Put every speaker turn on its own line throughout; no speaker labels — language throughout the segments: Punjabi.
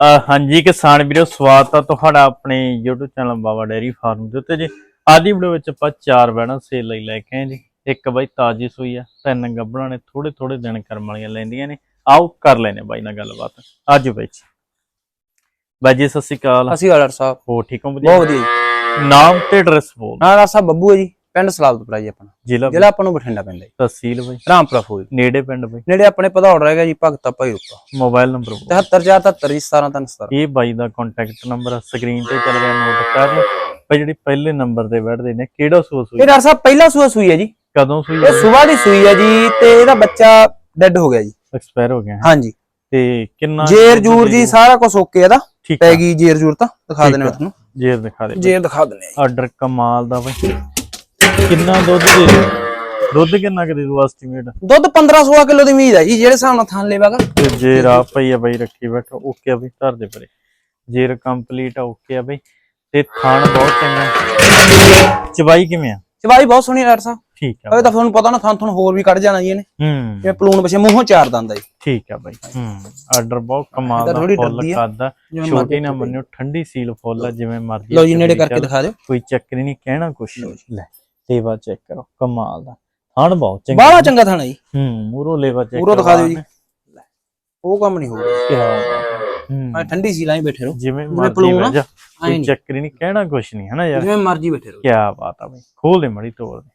ਹਾਂਜੀ ਕਿਸਾਨ ਵੀਰੋ ਸਵਾਗਤ ਆ ਤੁਹਾਡਾ ਆਪਣੇ YouTube channel Baba dairy farm ਦੇ ਉੱਤੇ ਜੀ। ਅੱਜ ਦੀ ਵੀਡੀਓ ਵਿੱਚ ਆਪਾਂ ਚਾਰ ਬੈਣਾ ਸੇਲ ਲਈ ਲੈ ਕੇ ਆਏ ਜੀ। ਇੱਕ ਬਾਈ ਤਾਜੀ ਸੂਈ ਆ ਤਿੰਨ ਗੱਭਣਾਂ ਨੇ ਥੋੜੇ ਥੋੜੇ ਦਿਨ ਕਰਮ ਵਾਲੀਆਂ ਲੈਂਦੀਆਂ ਨੇ। ਆਓ ਕਰ ਲੈਨੇ ਬਾਈ ਨਾਲ ਗੱਲਬਾਤ। ਅੱਜ ਬਾਈ ਜੀ। ਬਾਈ ਜੀ ਸਤਿ ਸ਼੍ਰੀ ਅਕਾਲ।
ਅਸੀਂ ਡਾਕਟਰ ਸਾਹਿਬ।
ਹੋ ਠੀਕ ਹੋ?
ਬਹੁਤ
ਵਧੀਆ ਨਾਮ ਤੇ ਐਡਰੈਸ ਬੋਲ
ਡਾਕਟਰ ਸਾਹਿਬ ਬੱਬੂ ਹੈ ਜੀ। ਪਿੰਡ ਸਲਾਬਤਪੁਰਾ ਜੀ ਆਪਣਾ।
ਜ਼ਿਲ੍ਹਾ
ਜ਼ਿਲ੍ਹਾ ਆਪਾਂ ਨੂੰ ਬਠਿੰਡਾ ਪੈਂਦਾ ਜੀ।
ਤਹਿਸੀਲ ਬਾਈ।
ਰਾਮਪੁਰਾ ਫੂਲ
ਨੇੜੇ ਪਿੰਡ ਬਾਈ।
ਨੇੜੇ ਆਪਣੇ ਪਧੌੜ ਰਹਿ ਗਿਆ ਜੀ ਭਗਤਾ ਭਾਈ ਰੂਪਾ
ਮੋਬਾਈਲ ਨੰਬਰ ਬੋਲ।
7477 ਜੀ 17417
ਇਹ ਬਾਈ ਦਾ ਕੰਟੈਕਟ ਨੰਬਰ ਸਕਰੀਨ ਤੇ ਚੱਲ ਰਿਹਾ ਨੋਟ ਕਰ ਲਓ। ਬਾਈ ਜਿਹੜੀ ਪਹਿਲੇ ਨੰਬਰ ਤੇ ਬੈਠਦੇ ਨੇ ਕਿਹੜਾ ਸੂਆ
ਇਹ
ਸੂਈ
ਡਾਕਟਰ ਸਾਹਿਬ ਪਹਿਲਾ ਸੂਆ ਸੂਈ ਹੈ ਜੀ।
ਕਦੋਂ ਸੂਈ
ਇਹ ਸਵੇਰ ਦੀ ਸੂਈ ਹੈ ਜੀ ਤੇ ਇਹਦਾ ਬੱਚਾ ਡੈੱਡ ਹੋ ਗਿਆ ਜੀ।
ਐਕਸਪਾਇਰ ਹੋ ਗਿਆ।
ਹਾਂਜੀ।
ਤੇ ਕਿੰਨਾ
ਜੇਰ ਜੂਰ ਜੀ ਸਾਰਾ ਕੁਝ ਓਕੇ ਇਹਦਾ। ਪੈ ਗਈ ਜੇਰ ਜੂਰ ਤਾਂ। ਦਿਖਾ
ਆ।
ਤੁਹਾਨੂੰ।
ਜੇਰ ਦਿਖਾ ਦੇ।
ਜੇਰ ਦਿਖਾ ਆ
ਆਰਡਰ ਕਮਾਲ ਦਾ ਬਾਈ। ਕਿੰਨਾ ਦੁੱਧ ਦੇ? ਦੁੱਧ ਕਿੰਨਾ ਕੁ ਦੇ ਐਸਟੀਮੇਟ।
ਦੁੱਧ 15 16 ਕਿਲੋ ਦੀ ਉਮੀਦ ਹੈ ਜੀ ਜਿਹੜੇ ਹਿਸਾਬ ਨਾਲ ਥਾਂ ਲੇਵਾਗਾ
ਤੇ ਜੇਰ ਆ ਪਈ ਆ ਬਾਈ ਰੱਖੀ ਬੈਠੋ ਓਕੇ ਆ ਬਈ ਧਰ ਦੇ ਪਰੇ। ਜੇਰ ਕੰਪਲੀਟ ਆ ਓਕੇ ਆ ਬਈ। ਤੇ ਥਾਣ ਬਹੁਤ ਚੰਗਾ। ਚਬਾਈ ਕਿਵੇਂ ਆ?
ਚਵਾਈ ਬਹੁਤ ਸੋਹਣੀ ਡਾਕਟਰ ਸਾਹਿਬ।
ਠੀਕ ਆ
ਇਹ ਤਾਂ ਤੁਹਾਨੂੰ ਪਤਾ ਨਾ ਥਾਂ ਤੁਹਾਨੂੰ ਹੋਰ ਵੀ ਕੱਢ ਜਾਣਾ ਜੀ ਇਹਨੇ।
ਹੂੰ।
ਜਿਵੇਂ ਪਲੂਣ ਪਿਛੇ ਮੂੰਹੋਂ ਚਾਰ ਦੰਦਾ ਜੀ।
ਠੀਕ ਆ ਬਾਈ। ਹੂੰ ਆਰਡਰ ਬਹੁਤ ਕਮਾਲ ਦਾ ਫੁੱਲ। ਕਰਦਾ ਛੋਟੀ ਨਾ ਮੰਨਿਓ ਠੰਡੀ ਸੀਲ ਫੁੱਲ ਆ ਜਿਵੇਂ ਮਰਜ਼ੀ
ਲਓ ਜੀ ਨੇੜੇ ਕਰਕੇ ਦਿਖਾ ਦਿਓ।
ਕੋਈ ਚੱਕਰ ਨਹੀਂ ਕਹਿਣਾ ਕੁਛ। ਲੈ। ਲੇਵਾ ਚੈੱਕ ਕਰੋ ਕਮਾਲ ਦਾ। ਥਣ ਬਹੁਤ ਚੰਗਾ
ਬਾਹਲਾ ਚੰਗਾ ਥਾਣਾ ਜੀ।
ਹੂੰ ਮੂਰੋ ਲੇਵਾ ਚੈੱਕ
ਪੂਰਾ ਦਿਖਾ ਦਿਓ ਜੀ। ਉਹ ਕੰਮ ਨਹੀਂ
ਹੂੰ
ਮੈਂ ਠੰਡੀ ਸੀ ਲਾਈ ਬੈਠੇ ਰਹੋ।
ਜਿਵੇਂ ਮਰਜ਼ੀ ਬਹਿ ਜਾ ਕੋਈ। ਚੱਕਰ ਨਹੀਂ ਕਹਿਣਾ ਕੁਛ ਨਹੀਂ ਹਨਾ ਯਾਰ?
ਜਿਵੇਂ ਮਰਜ਼ੀ ਬੈਠੇ ਰਹੋ।
ਕੀ ਬਾਤ ਆ ਬਈ ਖੋਲ ਦੇ ਮੜੀ ਤੋੜ ਦੇ।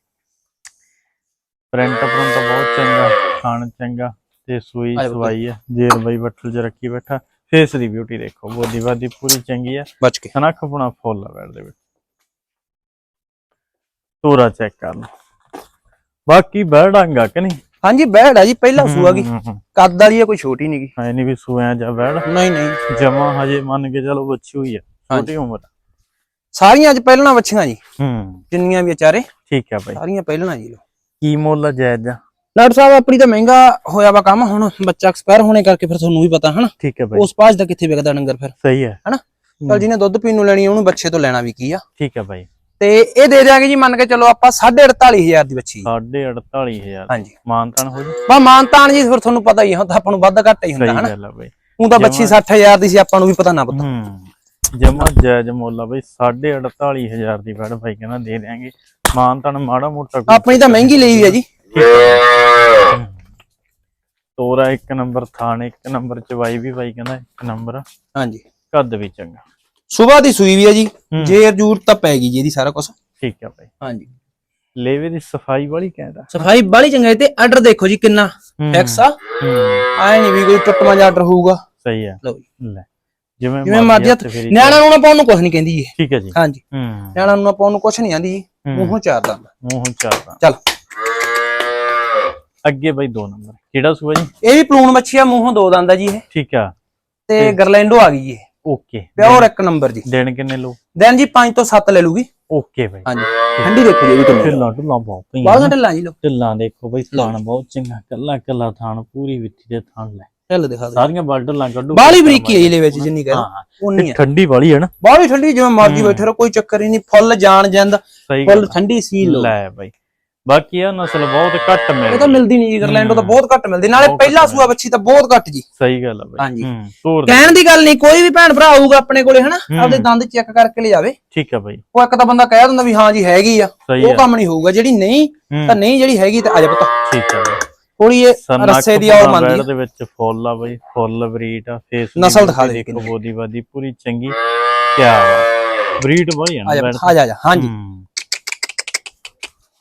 ਪ੍ਰਿੰਟ ਪ੍ਰਿੰਟ ਬਹੁਤ ਚੰਗਾ ਖਾਣ ਚੰਗਾ ਤੇ ਸੂਈ
ਜਾ
ਸਵਾਈ ਹੈ ਜੇਰ ਬਈ ਬੱਠਲ ਚ ਰੱਖੀ ਬੈਠਾ ਫੇਸ ਦੀ ਬਿਊਟੀ ਦੇਖੋ ਬੋਦੀ ਬਾਦੀ ਪੂਰੀ ਚੰਗੀ ਹੈ
ਬਚ ਕੇ।
ਸਨੱਖ ਪੁਣਾ ਫੁੱਲ ਆ ਬੈਠ ਦੇ ਵਿੱਚ। ਤੋਰਾ ਚੈੱਕ ਕਰ ਲਓ ਬਾਕੀ ਬੈੜਾਂਗਾ ਕਿ ਨਹੀਂ?
ਹਾਂਜੀ ਬੈੜ ਆ ਜੀ ਪਹਿਲਾ ਸੂਆ
ਹੂੰ,
ਕੱਦ ਵਾਲੀ ਆ ਕੋਈ ਛੋਟੀ ਨਹੀਂ ਗਈ
ਐ ਨਹੀਂ ਵੀ ਸੂਆ ਜਾ ਬੈੜ
ਨਹੀਂ ਨਹੀਂ।
ਜਮਾ ਹਜੇ ਮੰਨ ਕੇ ਚਲੋ ਬੱਚੀ ਹੋਈ ਹੈ ਛੋਟੀ ਉਮਰ ਆ।
ਸਾਰੀਆਂ ਅੱਜ ਪਹਿਲਾਂ ਵੱਛੀਆਂ ਜੀ।
ਹੂੰ।
ਜਿੰਨੀਆਂ ਵੀ ਵਿਚਾਰੇ
ਠੀਕ ਹੈ ਬਾਈ।
ਸਾਰੀਆਂ ਪਹਿਲਾਂ ਜੀ ਲੋ
ਕੀ ਮੁੱਲ ਆ ਜਾਇਜ਼ ਆ?
ਡਾਕਟਰ ਸਾਹਿਬ ਆਪਣੀ ਤਾਂ ਮਹਿੰਗਾ ਹੋਇਆ ਵਾ ਕੰਮ ਹੁਣ ਬੱਚਾ ਐਕਸਪਾਇਰ ਹੋਣੇ ਕਰਕੇ ਫਿਰ ਤੁਹਾਨੂੰ ਵੀ ਪਤਾ ਹਨਾ?
ਠੀਕ ਹੈ ਬਾਈ।
ਉਸ ਪਾਸ ਦਾ ਕਿੱਥੇ ਵਿਕਦਾ ਡੰਗਰ ਫਿਰ?
ਸਹੀ ਹੈ
ਹਨਾ? ਚਲ ਜਿਹਨੇ ਦੁੱਧ ਪੀਣ ਨੂੰ ਲੈਣੀ ਉਹਨੂੰ ਬੱਚੇ ਤੋਂ ਲੈਣਾ ਵੀ ਕੀ ਆ?
ਠੀਕ ਹੈ ਬਾਈ।
ਤੇ ਇਹ ਦੇ ਦਿਆਂਗੇ ਜੀ ਮੰਨ ਕੇ ਚਲੋ ਆਪਾਂ 48500 ਦੀ ਬੱਚੀ।
ਸਾਢੇ 48000
ਹਾਂਜੀ।
ਮਾਨਤਾਨ ਹੋ ਜੀ?
ਬਾ ਮਾਨਤਾਨ ਜੀ ਫਿਰ ਤੁਹਾਨੂੰ ਪਤਾ ਹੀ ਹੁਣ ਤਾਂ ਆਪਾਂ ਨੂੰ ਵੱਧ ਘੱਟ ਹੀ ਹੁੰਦਾ
ਸਹੀ
ਹਨਾ?
ਗੱਲ ਆ ਬਾਈ।
ਉਹ ਤਾਂ ਬੱਚੀ 60000 ਦੀ ਸੀ ਆਪਾਂ ਨੂੰ ਵੀ ਪਤਾ ਨਾ ਪਤਾ।
ਹੂੰ ਜਮਾ ਜਾਇਜ਼ ਮੁੱਲ ਆ ਬਾਈ ਸਾਢੇ 48000 ਦੀ ਬੈਡ ਭਾਈ ਕਹਿੰਦਾ ਦੇ ਦਿਆਂਗੇ। ਮਾਨਤਾਨ ਮਾੜਾ ਮੋਟਾ
ਆਪਣੀ ਤਾਂ ਮਹਿੰਗੀ ਲਈ ਆ ਜੀ।
ਤੋਰਾ ਇੱਕ ਨੰਬਰ ਥਾਣ ਇੱਕ ਨੰਬਰ ਚਵਾਈ ਵੀ ਬਾਈ ਕਹਿੰਦਾ ਇੱਕ ਨੰਬਰ।
ਹਾਂਜੀ।
ਕੱਦ ਵੀ ਚੰਗਾ।
ਸਵੇਰ ਦੀ ਸੂਈ ਵੀ ਆ ਜੀ।
ਹੂੰ।
ਜੇਰ ਜੂਰ ਤਾਂ ਪੈ ਗਈ ਜੀ ਇਹਦੀ ਸਾਰਾ ਕੁਝ
ਠੀਕ ਹੈ ਬਾਈ।
ਹਾਂਜੀ।
ਲੇਵੇ ਦੀ ਸਫ਼ਾਈ ਵਾਲੀ ਕਹਿੰਦਾ
ਸਫ਼ਾਈ ਬਾਲੀ ਚੰਗਾ ਹੈ ਤੇ ਆਰਡਰ ਦੇਖੋ ਜੀ ਕਿੰਨਾ ਫਿਕਸ ਆ।
ਹੂੰ।
ਆਏ ਨਹੀਂ ਵੀ ਕੋਈ ਟੁੱਟਵਾਂ ਜਿਹਾ ਆਰਡਰ ਹੋਊਗਾ।
ਸਹੀ ਹੈ
ਲਓ ਜੀ।
ਲੈ ਜਿਵੇਂ
ਜਿਵੇਂ ਮਰਜ਼ੀ ਨਿਆਣਾ ਨੂੰ ਨਾ ਪਾਉਣ ਨੂੰ ਕੁਝ ਨਹੀਂ ਕਹਿੰਦੀ ਇਹ।
ਠੀਕ ਹੈ ਜੀ।
ਹਾਂਜੀ।
ਹੂੰ।
ਨਿਆਣਾ ਨੂੰ ਨਾ ਪਾਉਣ ਨੂੰ ਕੁਝ ਨਹੀਂ ਆਂਦੀ। ਜੀ
ਹੂੰ।
ਮੂੰਹੋਂ ਚਾਰ ਦੰਦ।
ਮੂੰਹ ਚੱਲਦਾ
ਚੱਲ।
ਅੱਗੇ ਬਾਈ ਦੋ ਨੰਬਰ। ਕਿਹੜਾ ਸੂਆ ਜੀ?
ਇਹ ਵੀ ਪਲੂਣ ਮੱਛੀ ਆ ਮੂੰਹੋਂ ਦੋ ਦੰਦ ਆ ਜੀ ਇਹ।
ਠੀਕ ਆ।
ਤੇ ਗਰਲੈਂਡੋ ਆ ਗਈ ਜੀ ਇਹ।
ਓਕੇ
ਪਿਓਰ ਇੱਕ ਨੰਬਰ ਜੀ।
ਦਿਨ ਕਿੰਨੇ ਲੋ
ਦਿਨ ਜੀ 5 ਤੋਂ 7 ਲੈ ਲੂਗੀ
ਓਕੇ ਬਾਈ।
ਹਾਂਜੀ। ਠੰਡੀ ਦੇਖੋ ਜੀ ਵੀ
ਢਿੱਲਾਂ ਢੁੱਲਾਂ ਬਹੁਤ ਪਈਆਂ
ਬਾਹਰ ਢਿੱਲਾਂ ਜੀ ਲੋ
ਢਿੱਲਾਂ ਦੇਖੋ ਬਾਈ ਥਾਣ ਬਹੁਤ ਚੰਗਾ ਕੱਲਾ ਕੱਲਾ ਥਾਣ ਪੂਰੀ ਵਿੱਥੀ ਦੇ ਥਾਣ ਲੈ।
ਢਿੱਲ ਦਿਖਾ ਦੇ
ਸਾਰੀਆਂ ਬਲ ਢਿੱਲਾਂ ਕੱਢੂ।
ਬਾਲੀ ਬਰੀਕੀ ਹੈ ਇਹਦੇ ਵਿੱਚ ਜਿੰਨੀ ਕਹਿ
ਹਾਂ
ਉਨੀ ਹੈ
ਠੰਡੀ ਵਾਲੀ ਹੈ ਨਾ।
ਬਾਲੀ ਠੰਡੀ ਜਿਵੇਂ ਮਰਜ਼ੀ ਬੈਠੇ ਰਹੋ ਕੋਈ ਚੱਕਰ ਹੀ ਨਹੀਂ। ਫੁੱਲ ਜਾਣ ਜਾਂਦਾ ਫੁੱਲ ਠੰਡੀ ਸੀ ਲੈ
ਬਾਈ। ਬਾਕੀ ਆ ਨਸਲ ਬਹੁਤ ਘੱਟ
ਇਹ ਤਾਂ
ਮਿਲਦੀ
ਮਿਲਦੀ ਨਹੀਂ ਜੀ ਗਰਲੈਂਡੋ ਤਾਂ ਬਹੁਤ ਘੱਟ ਮਿਲਦੀ। ਨਾਲੇ ਪਹਿਲਾ ਸੂਆ ਬੱਚੀ ਤਾਂ ਬਹੁਤ ਘੱਟ ਜੀ।
ਸਹੀ ਗੱਲ ਆ ਬਾਈ।
ਹਾਂਜੀ।
ਤੋਰ
ਕਹਿਣ ਦੀ ਗੱਲ ਨਹੀਂ ਕੋਈ ਵੀ ਭੈਣ ਭਰਾ ਆਊਗਾ ਆਪਣੇ ਕੋਲੇ ਹਨਾ। ਆਪਦੇ ਦੰਦ ਚੈੱਕ ਕਰਕੇ ਲੈ ਜਾਵੇ
ਠੀਕ ਆ ਬਾਈ।
ਉਹ ਇੱਕ ਤਾਂ ਬੰਦਾ ਕਹਿ ਦਿੰਦਾ ਵੀ ਹਾਂ ਜੀ ਹੈਗੀ ਆ ਉਹ ਕੰਮ ਨਹੀਂ ਹੋਊਗਾ ਜਿਹੜੀ ਨਹੀਂ ਤਾਂ ਨਹੀਂ ਜਿਹੜੀ ਹੈਗੀ ਤਾਂ ਆ ਜਾ ਪਤਾ।
ਠੀਕ ਆ
ਥੋੜੀ ਇਹ ਰੱਸੇ ਦੀ ਔਰ ਮੰਦੀ
ਦੇ ਵਿੱਚ ਫੁੱਲ ਆ ਬਾਈ ਫੁੱਲ ਬਰੀਡ ਆ ਫੇਸ
ਨਸਲ ਦਿਖਾ ਦੇ
ਦੇਖੋ। ਬੋਦੀ ਬਾਦੀ ਪੂਰੀ ਚੰਗੀ। ਕਿਆ ਬਰੀਡ ਬਾਈ ਆ
ਜਾ ਆ ਜਾ ਆ ਜਾ। ਹਾਂਜੀ।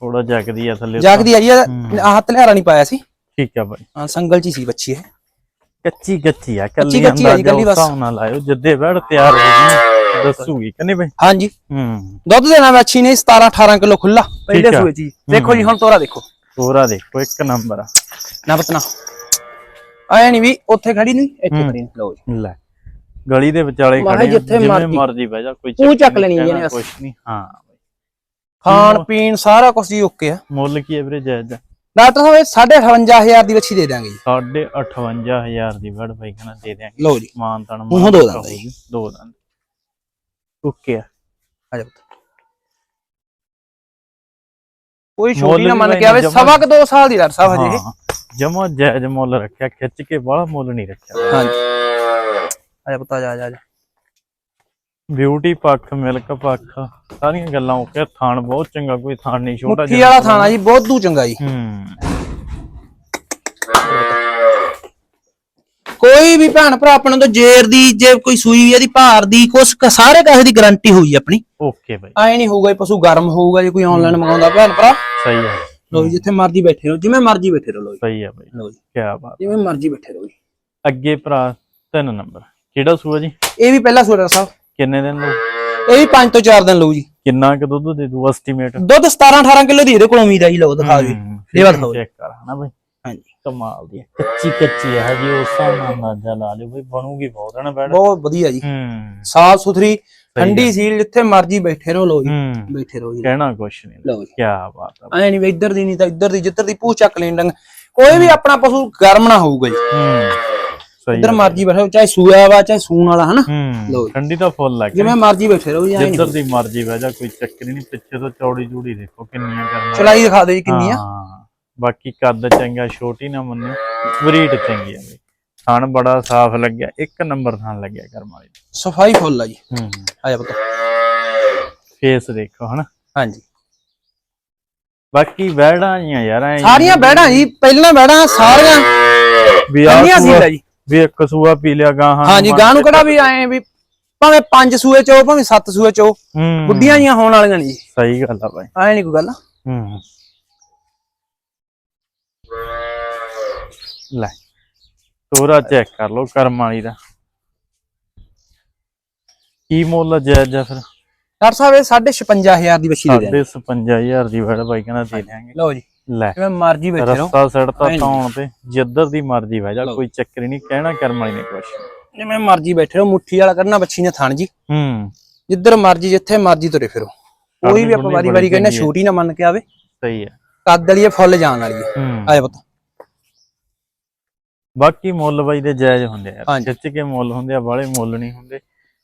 ਥੋੜਾ ਜਗਦੀ ਆ ਥੱਲੇ
ਜਾਗਦੀ ਆ ਜੀ ਆਹ ਤਲਿਆਰਾ ਨਹੀਂ ਪਾਇਆ ਸੀ।
ਠੀਕ ਆ ਬਾਈ।
ਹਾਂ, ਸੰਗਲ ਚ ਸੀ ਬੱਚੀ ਇਹ।
ਕੱਚੀ ਕੱਚੀ ਆ ਕੱਲੀ ਅੰਦਾਜ਼ਾ
ਕੱਲੀ ਬਸ।
ਨਾਲ ਲਾਇਓ ਜਿੱਦੇ ਬੈਡ ਤਿਆਰ ਹੋ ਗਈ ਦੱਸੂਗੀ ਕਹਿੰਦੇ ਬਾਈ?
ਹਾਂਜੀ।
ਹੂੰ।
ਦੁੱਧ ਦੇਣਾ ਬੱਚੀ ਨੇ 17 18 ਕਿਲੋ ਖੁੱਲਾ ਪਹਿਲੇ। ਸੂਏ ਜੀ। ਦੇਖੋ ਜੀ ਹੁਣ ਤੋਰਾ ਦੇਖੋ।
ਤੋਰਾ ਦੇਖੋ ਇੱਕ ਨੰਬਰ ਆ।
ਨਾ ਬਤਨਾ ਆਇਆ ਨਹੀਂ ਵੀ ਉੱਥੇ ਖੜੀ ਨਹੀਂ ਇੱਥੇ। ਖੜੀ ਨੀ। ਲਓ ਜੀ।
ਲੈ ਗਲੀ ਦੇ ਵਿਚਾਲੇ ਖੜੇ ਜਿਵੇਂ
ਮਰਜ਼ੀ।
ਬਹਿ ਜਾ ਕੋਈ
ਚੱਕ
ਨੀ,
ਲੈਣੀ ਇਹਨੇ।
ਕੁਛ ਨਹੀਂ। ਹਾਂ।
ਖਾਣ ਪੀਣ ਸਾਰਾ ਕੁਝ ਹੀ ਓਕੇ ਆ।
ਮੁੱਲ ਕੀ ਹੈ ਇਹਦਾ
ਡਾਕਟਰ ਸਾਹਿਬ ਇਹ 58500 ਦੀ ਬੱਚੀ ਦੇ ਦਾਂਗੇ ਜੀ।
ਸਾਢੇ 58000 ਦੀ ਬੜ ਬਾਈ ਕਹਿੰਦਾ ਦੇ ਦਿਆਂਗੇ।
ਲਓ ਜੀ।
ਮਾਨ ਤਨ
ਮੂੰਹੋਂ ਦੋ ਦੰਦ ਜੀ।
ਦੋ ਦੰਦ। ਓਕੇ ਆ।
ਆ ਜਾ ਪੁੱਤ। ਕੋਈ ਛੋਟੀ ਨਾ ਮੰਨ ਕੇ ਆਵੇ ਸਵਾ ਕੁ ਦੋ ਸਾਲ ਦੀ ਡਾਕਟਰ ਸਾਹਿਬ ਹਜੇ
ਜਮਾ ਜਾਇਜ਼ ਮੁੱਲ ਰੱਖਿਆ ਖਿੱਚ ਕੇ ਬੜਾ ਮੁੱਲ ਨਹੀਂ ਰੱਖਿਆ।
ਹਾਂਜੀ। ਜਾ ਪੁੱਤ ਆ ਜਾ ਆ ਜਾ, ਆ ਜਾ।
ਬਿਊਟੀ ਪੱਖ ਮਿਲਕ ਪੱਖ ਸਾਰੀਆਂ ਗੱਲਾਂ ਓਕੇ ਥਾਣ ਬਹੁਤ ਚੰਗਾ ਕੋਈ ਥਾਣ ਨਹੀਂ ਛੋਟਾ
ਮੁੱਠੀ ਵਾਲਾ ਥਾਣਾ ਜੀ ਬਹੁਤ ਦੂ ਚੰਗਾ ਜੀ।
ਹੂੰ।
ਕੋਈ ਵੀ ਭੈਣ ਭਰਾ ਆਪਣੇ ਤੋਂ ਜੇਰ ਦੀ ਜੇ ਕੋਈ ਸੂਈ ਇਹਦੀ ਭਾਰ ਦੀ ਕੁਛ ਕ- ਸਾਰੇ ਕਾਸੇ ਦੀ ਗਾਰੰਟੀ ਹੋਈ ਆਪਣੀ।
ਓਕੇ ਬਾਈ।
ਐ ਨਹੀਂ ਹੋਊਗਾ ਇਹ ਪਸ਼ੂ ਗਰਮ ਹੋਊਗਾ ਜੇ ਕੋਈ ਆਨਲਾਈਨ ਮੰਗਾਉਂਦਾ ਭੈਣ ਭਰਾ।
ਸਹੀ ਹੈ
ਲੋ ਜੀ ਜਿੱਥੇ ਮਰਜ਼ੀ ਬੈਠੇ ਰਹੋ ਜਿਵੇਂ ਮਰਜ਼ੀ ਬੈਠੇ ਰਹੋ ਲੋ ਜੀ।
ਸਹੀ ਹੈ ਬਾਈ।
ਲੋ ਜੀ।
ਕੀ ਬਾਤ।
ਜਿਵੇਂ ਮਰਜ਼ੀ ਬੈਠੇ ਰਹੋ ਜੀ।
ਅੱਗੇ ਭਰਾ ਤਿੰਨ ਨੰਬਰ। ਕਿਹੜਾ ਸੂਆ ਜੀ?
ਇਹ ਵੀ ਪਹਿਲਾ ਸੂਰਾ ਸਾਹਿਬ।
ਕਿੰਨੇ ਦਿਨ ਲਊ?
ਇਹ ਵੀ 5 ਤੋਂ 4 ਦਿਨ ਲਊ ਜੀ।
ਕਿੰਨਾ ਕੁ ਦੁੱਧ ਦੇ ਦੂ ਐਸਟੀਮੇਟ
ਦੁੱਧ 17 18 ਕਿਲੋ ਦੀ ਇਹਦੇ ਕੋਲ ਉਮੀਦ ਆ ਜੀ ਲਓ ਦਿਖਾ ਜੀ। ਇਹ ਜੀ।
ਚੈੱਕ ਕਰ ਹਨਾ ਬਾਈ?
ਹਾਂਜੀ।
ਕਮਾਲ ਦੀ। ਕੱਚੀ ਕੱਚੀ ਹੈ ਹਜੇ ਉਸ ਹਿਸਾਬ ਨਾਲ ਅੰਦਾਜ਼ਾ ਲਾ ਲਿਓ ਬਈ ਬਣੂਗੀ ਬਹੁਤ ਹੈ ਨਾ ਬੈਡ
ਬਹੁਤ ਵਧੀਆ ਜੀ।
ਹੂੰ।
ਸਾਫ਼ ਸੁਥਰੀ ਠੰਡੀ ਸੀਲ ਜਿੱਥੇ ਮਰਜ਼ੀ ਬੈਠੇ ਰਹੋ ਲੋ ਜੀ। ਬੈਠੇ ਰਹੋ ਜੀ।
ਕਹਿਣਾ ਕੁਛ ਨਹੀਂ।
ਲਓ ਜੀ।
ਕੀ ਬਾਤ ਹੈ।
ਐ ਨਹੀਂ ਵੀ ਇੱਧਰ ਦੀ ਨਹੀਂ ਤਾਂ ਇੱਧਰ ਦੀ ਜਿੱਧਰ ਦੀ ਪੂਛ ਚੱਕ ਲੈਣ ਡੰਗ। ਕੋਈ ਵੀ ਆਪਣਾ ਪਸ਼ੂ ਗਰਮ ਨਾ ਹੋਊਗਾ ਜੀ।
ਹੂੰ। ਸਹੀ।
ਮਰਜ਼ੀ ਬੈਠੋ ਚਾਹੇ ਸੂਆ ਵਾ ਚਾਹੇ ਸੂਣ ਵਾਲਾ ਹਨਾ? ਜੀ।
ਠੰਡੀ ਤਾਂ ਫੁੱਲ ਲੱਗ
ਜਿਵੇਂ ਮਰਜ਼ੀ ਬੈਠੇ ਰਹੋ ਜੀ
ਜਿੱਧਰ ਦੀ ਮਰਜ਼ੀ ਬਹਿ ਜਾ ਕੋਈ ਚੱਕਰ ਨਹੀਂ ਪਿੱਛੇ ਤੋਂ ਚੌੜੀ ਜੂੜੀ ਦੇਖੋ ਕਿੰਨੀਆਂ ਕਰਨਾ
ਚਲਾਈ ਦਿਖਾ ਦਿਓ ਜੀ ਕਿੰਨੀ ਆ
ਹਾਂ ਬਾਕੀ ਕੱਦ ਚੰਗਾ ਛੋਟੀ ਨਾ ਮੰਨਿਓ ਬਰੀਡ ਚੰਗੀ ਆ ਬਈ ਥਣ ਬੜਾ ਸਾਫ਼ ਲੱਗਿਆ ਇੱਕ ਨੰਬਰ ਥਣ ਲੱਗਿਆ ਕਰਮ ਵਾਲੀ।
ਸਫ਼ਾਈ ਫੁੱਲ ਆ ਜੀ।
ਹੂੰ।
ਆ ਜਾ ਪੁੱਤ।
ਫੇਸ ਦੇਖੋ ਹਨਾ?
ਹਾਂਜੀ।
ਬਾਕੀ ਬੈੜਾਂ ਜੀਆਂ ਯਾਰ ਐਂ
ਸਾਰੀਆਂ ਬੈੜਾਂ ਜੀ ਪਹਿਲਾਂ ਬੈੜਾਂ ਸਾਰੀਆਂ
ਵੀ
ਕੰਨੀਆਂ ਸੀ ਲੈ ਜੀ।
ਵੀ ਇੱਕ ਸੂਆ ਪੀ ਲਿਆ ਗਾਹਾਂ
ਹਾਂਜੀ ਗਾਂ ਨੂੰ ਕਿਹੜਾ ਵੀ ਆਏ ਵੀ ਭਾਵੇਂ ਪੰਜ ਸੂਏ ਚੋ ਭਾਵੇਂ ਸੱਤ ਸੂਏ ਚੋ
ਹੂੰ।
ਗੁੱਡੀਆਂ ਜੀਆਂ ਹੋਣ ਵਾਲੀਆਂ ਨਹੀਂ
ਸਹੀ ਗੱਲ ਆ ਬਾਈ।
ਐ ਨਹੀਂ ਕੋਈ ਗੱਲ।
ਹੂੰ। ਲੈ ਤੋਰਾ ਚੈੱਕ ਕਰ ਲਓ ਕਰਮ ਵਾਲੀ ਦਾ। ਕੀ ਮੁੱਲ ਜਾਇਜ਼ ਆ ਫਿਰ?
ਡਾਕਟਰ ਸਾਹਿਬ ਇਹ 55000 ਦੀ ਬੱਚੀ ਦੇ ਦੇ
ਸਾਢੇ 55000 ਦੀ ਵੜ ਬਾਈ ਕਹਿੰਦਾ ਦੇ ਦਿਆਂਗੇ।
ਲਓ ਜੀ।
ਲੈ।
ਜਿਵੇਂ ਮਰਜ਼ੀ ਬੈਠੇ ਰਹੋ।
ਰਸਤਾ ਸੜਤਾ। ਧੌਣ ਤੇ ਜਿੱਧਰ ਦੀ ਮਰਜ਼ੀ ਵਹਿ ਜਾ। ਕੋਈ ਚੱਕਰ ਹੀ ਨਹੀਂ ਕਹਿਣਾ ਕਰਮ ਵਾਲੀ ਨੇ ਕੁਛ।
ਜਿਵੇਂ ਮਰਜ਼ੀ ਬੈਠੇ ਰਹੋ ਮੁੱਠੀ ਵਾਲਾ ਕਰਨਾ ਬੱਚੀ ਨੇ ਥਣ ਜੀ।
ਹੂੰ।
ਜਿੱਧਰ ਮਰਜ਼ੀ ਜਿੱਥੇ ਮਰਜ਼ੀ ਤੁਰੇ ਫਿਰੋ। ਕੋਈ ਵੀ ਆਪਾਂ
ਬੁੱਲੀ
ਵਾਰੀ ਵਾਰੀ ਕਹਿੰਦੇ। ਛੋਟੀ ਨਾ ਮੰਨ ਕੇ ਆਵੇ।
ਸਹੀ ਹੈ।
ਕੱਦ ਵਾਲੀ ਫੁੱਲ ਜਾਣ ਵਾਲੀ ਹੈ। ਆਏ ਪੁੱਤ।
ਬਾਕੀ ਮੁੱਲ ਬਾਈ ਦੇ ਜਾਇਜ਼ ਹੁੰਦੇ ਆ। ਖਿੱਚ ਕੇ ਮੁੱਲ ਹੁੰਦੇ ਆ ਬਾਲੇ ਮੁੱਲ ਨਹੀਂ ਹੁੰਦੇ।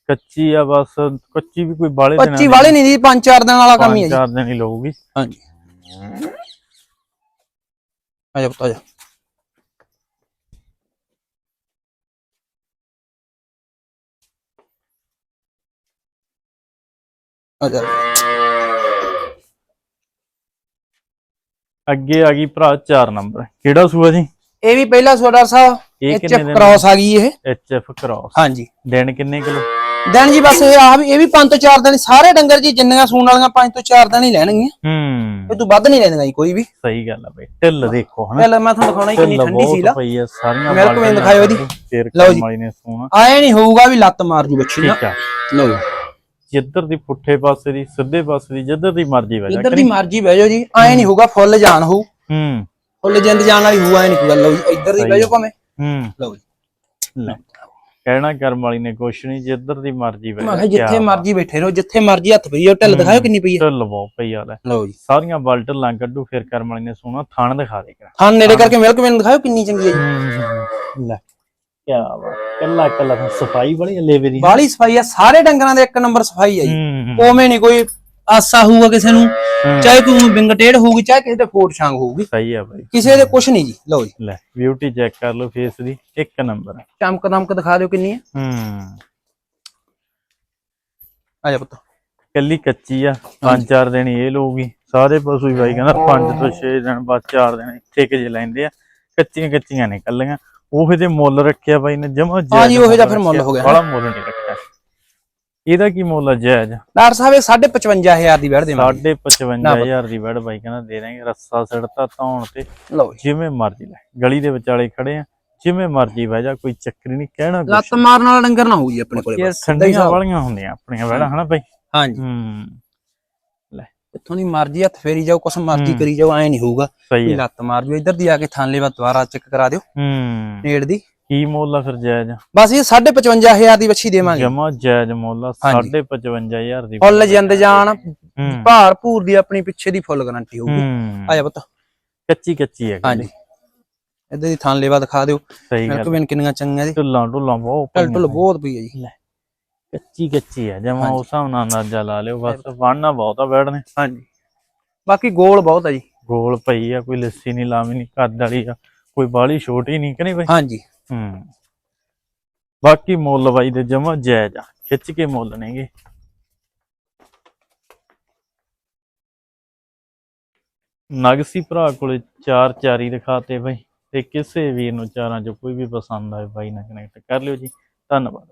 ਕੱਚੀ ਆ ਬਸ ਕੱਚੀ ਵੀ ਕੋਈ ਬਾਲੇ
25 ਵਾਲੇ ਨਹੀਂ ਦੀ ਪੰਜ ਚਾਰ ਦਿਨ ਵਾਲਾ ਕੰਮ ਹੀ ਹੈ ਜੀ।
ਚਾਰ ਦਿਨ ਹੀ ਲਊਗੀ।
ਹਾਂਜੀ। ਆ ਜਾ ਪੁੱਤ ਆ ਜਾ ਆ ਜਾ
ਅੱਗੇ ਆ ਗਈ ਭਰਾ 4 ਨੰਬਰ ਕਿਹੜਾ ਸੂਆ ਜੀ
ਇਹ ਵੀ ਪਹਿਲਾ ਸੋਡਾ ਸਾਹਿਬ
ਇਹ ਕਿੰਨੇ ਦਿਨ
ਕ੍ਰਾਸ ਆ ਗਈ ਇਹ।
ਐਚ ਐਫ ਕ੍ਰਾਸ
ਹਾਂਜੀ।
ਦਿਨ ਕਿੰਨੇ ਕਿਲੋ?
ਦਿਨ ਜੀ ਬਸ ਇਹ ਆ ਵੀ ਇਹ ਵੀ ਪੰਜ ਤੋਂ ਚਾਰ ਦਿਨ ਸਾਰੇ ਡੰਗਰ ਜੀ ਜਿੰਨੀਆਂ ਸੂਣ ਵਾਲੀਆਂ ਪੰਜ ਤੋਂ ਚਾਰ ਦਿਨ ਹੀ ਲੈਣਗੀਆਂ।
ਹੂੰ।
ਇਹ ਤੋਂ ਵੱਧ ਨਹੀਂ ਲੈਣੀਆਂ ਜੀ ਕੋਈ ਵੀ।
ਸਹੀ ਗੱਲ ਆ ਬਈ। ਢਿੱਲ ਦੇਖੋ ਹਨਾ।
ਪਹਿਲਾਂ ਮੈਂ ਤੁਹਾਨੂੰ ਦਿਖਾਉਣਾ ਜੀ ਕਿੰਨੀ
ਢਿੱਲ
ਠੰਡੀ ਸੀ ਲਾ।
ਪਈ ਆ ਸਾਰੀਆਂ
ਮੇਰੇ ਕੋਲ ਦਿਖਾਇਓ ਇਹਦੀ। ਲਓ ਜੀ। ਆਏ ਨਹੀਂ ਹੋਊਗਾ ਵੀ ਲੱਤ ਮਾਰ ਜੂ ਬੱਚੀ ਨਾ। ਲਓ ਜੀ।
ਜਿੱਧਰ ਦੀ ਪੁੱਠੇ ਪਾਸੇ ਦੀ ਸਿੱਧੇ ਪਾਸੇ ਦੀ ਜਿੱਧਰ ਦੀ ਮਰਜ਼ੀ ਵਜਾ
ਜਿੱਧਰ ਦੀ ਮਰਜ਼ੀ ਬਹਿ ਜਾਓ ਜੀ। ਆਏ ਨਹੀਂ ਹੋਊਗਾ ਫੁੱਲ ਜਾਣ ਹੋਊ।
ਹੂੰ।
ਫੁੱਲ ਜਿੰਦ ਜਾਣ ਵਾਲੀ ਹੋਊ ਆਏ ਨਹੀਂ ਕੋਈ। ਗੱਲ ਲਓ ਜੀ ਇੱਧਰ ਦੀ ਬਹਿ ਜਾਓ ਭਾਵੇਂ।
ਹੂੰ।
ਲਓ ਜੀ।
ਲੈ। ਕਹਿਣਾ ਕਰਮ ਵਾਲੀ ਨੇ ਕੁਛ ਨਹੀਂ ਜਿੱਧਰ ਦੀ ਮਰਜ਼ੀ
ਮੈਂ
ਵਜਾ
ਕਿਹਾ ਜਿੱਥੇ ਮਰਜ਼ੀ ਬੈਠੇ ਰਹੋ ਜਿੱਥੇ ਮਰਜ਼ੀ ਹੱਥ ਪਈ ਜਾਓ ਢਿੱਲ ਦਿਖਾਓ ਕਿੰਨੀ ਪਈ ਹੈ
ਢਿੱਲ ਬਹੁਤ ਪਈ ਆ ਲੈ।
ਲਓ ਜੀ।
ਸਾਰੀਆਂ ਬਾਲਟਰ ਲਾਂ ਕੱਢੂ ਫਿਰ ਕਰਮ ਵਾਲੀ ਨੇ ਸੋਣਾ ਥਣ ਦਿਖਾ ਦੇ ਕਰਾ
ਹਾਂ ਨੇੜੇ ਕਰਕੇ ਮਿਲਕ ਮੈਨੂੰ ਦਿਖਾਓ ਕਿੰਨੀ ਚੰਗੀ ਹੈ ਜੀ।
ਲੈ। ਕੀ ਬਾਤ ਕੱਲਾ ਕੱਲਾ ਸਫ਼ਾਈ ਹੈ ਲੇਵੇ ਦੀ।
ਬਾਹਲੀ ਸਫ਼ਾਈ ਆ ਸਾਰੇ ਡੰਗਰਾਂ ਦੇ ਇੱਕ ਨੰਬਰ ਸਫ਼ਾਈ ਆ ਜੀ। ਉਵੇਂ ਨਹੀਂ ਕੋਈ ਆਸਾ ਹੋਊਗਾ ਕਿਸੇ ਨੂੰ
ਹੂੰ।
ਚਾਹੇ ਕੋਈ ਟੇਢ ਹੋਊਗੀ ਚਾਹੇ ਕਿਸੇ ਦੇ ਫੋਟ ਛਾਂਗ ਹੋਊਗੀ।
ਸਹੀ ਆ ਬਾਈ।
ਕਿਸੇ ਦੇ ਕੁਛ ਨਹੀਂ ਜੀ ਲਓ ਜੀ।
ਲੈ ਬਿਊਟੀ ਚੈੱਕ ਕਰ ਲਓ ਫੇਸ ਦੀ ਇੱਕ ਨੰਬਰ
ਚਮਕ ਦਮਕ ਦਿਖਾ ਦਿਓ ਕਿੰਨੀ ਹੈ
ਹੂੰ।
ਆ ਜਾ ਪੁੱਤ।
ਕੱਲੀ ਕੱਚੀ ਆ ਪੰਜ ਚਾਰ ਦਿਨ ਹੀ ਇਹ ਲਊਗੀ। ਸਾਰੇ ਪਸ਼ੂ ਹੀ ਬਾਈ ਕਹਿੰਦਾ ਪੰਜ ਤੋਂ 6 ਦਿਨ ਬਾਅਦ ਚਾਰ ਦਿਨ ਇੱਥੇ ਕਿ ਜੇ ਲੈਂਦੇ ਆ। ਕੱਚੀਆਂ ਕੱਚੀਆਂ ਨੇ ਕੱਲੀਆਂ। ਉਹ ਇਹਦੇ ਮੁੱਲ ਰੱਖਿਆ ਬਾਈ ਨੇ ਜਮਾ
ਹਾਂਜੀ, ਉਹੋ ਜਿਹਾ ਫਿਰ ਮੁੱਲ ਹੋ ਗਿਆ।
ਬੜਾ ਮੁੱਲ ਨਹੀਂ ਰੱਖਿਆ। ਇਹਦਾ ਕੀ ਮੁੱਲ ਆ ਜਾਇਜ਼?
ਡਾਕਟਰ ਸਾਹਿਬ ਇਹ 55000 ਦੀ ਬੈਠ ਦੇਵਾਂਗੇ।
ਸਾਢੇ 55000 ਦੀ ਬੈਡ ਬਾਈ ਕਹਿੰਦਾ ਦੇ ਦਾਂਗੇ ਰੱਸਾ ਸੜਤਾ ਧੌਣ ਤੇ
ਲਓ
ਜਿਵੇਂ ਮਰਜ਼ੀ ਲੈ। ਗਲੀ ਦੇ ਵਿਚਾਲੇ ਖੜੇ ਆ ਜਿਵੇਂ ਮਰਜ਼ੀ ਬਹਿ ਜਾ ਕੋਈ ਚੱਕਰ ਹੀ ਨਹੀਂ ਕਹਿਣਾ
ਲੱਤ ਮਾਰਨ ਵਾਲਾ ਡੰਗਰ ਨਾ ਹੋਊ ਜੀ ਆਪਣੇ ਕੋਲੇ ਬਸ। ਹੀ
ਠੰਡੀਆਂ। ਵਾਲੀਆਂ ਹੁੰਦੀਆਂ ਆਪਣੀਆਂ ਬੈੜਾ ਹਨਾ ਬਾਈ?
ਹਾਂਜੀ।
ਹੂੰ। ਲੈ
ਇੱਥੋਂ ਦੀ ਮਰਜ਼ੀ ਹੱਥ ਫੇਰੀ ਜਾਓ ਕੁਛ ਮਰਜ਼ੀ। ਕਰੀ ਜਾਓ ਐ ਨਹੀਂ ਹੋਊਗਾ।
ਸਹੀ
ਲੱਤ ਮਾਰ ਜਾਓ ਇੱਧਰ ਦੀ ਆ ਕੇ ਥਾਂਲੇ ਵਾ ਦੁਬਾਰਾ ਚੈੱਕ ਕਰਾ ਦਿਓ।
ਹੂੰ।
ਨੇੜ ਦੀ।
ਕੀ ਮੁੱਲ ਆ ਫਿਰ ਜਾਇਜ਼?
ਬਸ ਇਹ 55000 ਦੀ ਬੱਚੀ ਦੇਵਾਂਗੇ।
ਜਮਾ ਜਾਇਜ਼ ਮੁੱਲ ਆ,
ਹਾਂਜੀ।
ਸਾਢੇ 55000 ਦੀ
ਫੁੱਲ ਜਿੰਦ ਜਾਣ ਭਾਰ ਭੂਰ ਦੀ ਆਪਣੀ ਪਿੱਛੇ ਦੀ ਫੁੱਲ ਗਾਰੰਟੀ ਹੋਊਗੀ। ਆ ਜਾ ਪੁੱਤ।
ਕੱਚੀ ਕੱਚੀ ਹੈ
ਹਾਂਜੀ। ਇੱਧਰ ਦੀ ਥਾਂ ਲੇਵਾ ਦਿਖਾ ਦਿਓ।
ਗੱਲ
ਵੇਨ ਕਿੰਨੀਆਂ ਚੰਗੀਆਂ ਜੀ।
ਢੁੱਲਾਂ ਢੁੱਲਾਂ ਬਹੁਤ ਨੇ।
ਬਹੁਤ ਪਈ ਹੈ ਜੀ।
ਕੱਚੀ ਕੱਚੀ ਹੈ ਜਮਾ ਉਸ ਹਿਸਾਬ ਨਾਲ ਅੰਦਾਜ਼ਾ ਲਾ ਲਿਓ ਬਸ ਵੜਨਾ ਬਹੁਤ ਆ ਬੈਠ
ਹਾਂਜੀ। ਬਾਕੀ ਗੋਲ ਬਹੁਤ ਆ ਜੀ।
ਗੋਲ ਪਈ ਆ ਕੋਈ ਲੱਸੀ ਨਹੀਂ ਲਾਵੀ ਨਹੀਂ ਕੱਦ ਵਾਲੀ ਆ ਕੋਈ ਬਾਲੀ ਛੋਟੀ ਨਹੀਂ ਕਿ ਨਹੀਂ ਬਈ?
ਹਾਂਜੀ।
ਹੂੰ। ਬਾਕੀ ਮੁੱਲ ਬਾਈ ਦੇ ਜਮਾ ਜਾਇਜ਼ ਆ ਖਿੱਚ ਕੇ ਮੁੱਲ ਨੇਗੇ। ਨਗਸੀ ਭਰਾ ਕੋਲੇ ਚਾਰ ਚਾਰੀ ਦਿਖਾਤੇ ਬਈ ਤੇ ਕਿਸੇ ਵੀ ਨੂੰ ਚਾਰਾਂ ਚ ਕੋਈ ਵੀ ਪਸੰਦ ਆਏ ਬਾਈ ਨਾਲ ਕਨੈਕਟ ਕਰ ਲਿਓ ਜੀ। ਧੰਨਵਾਦ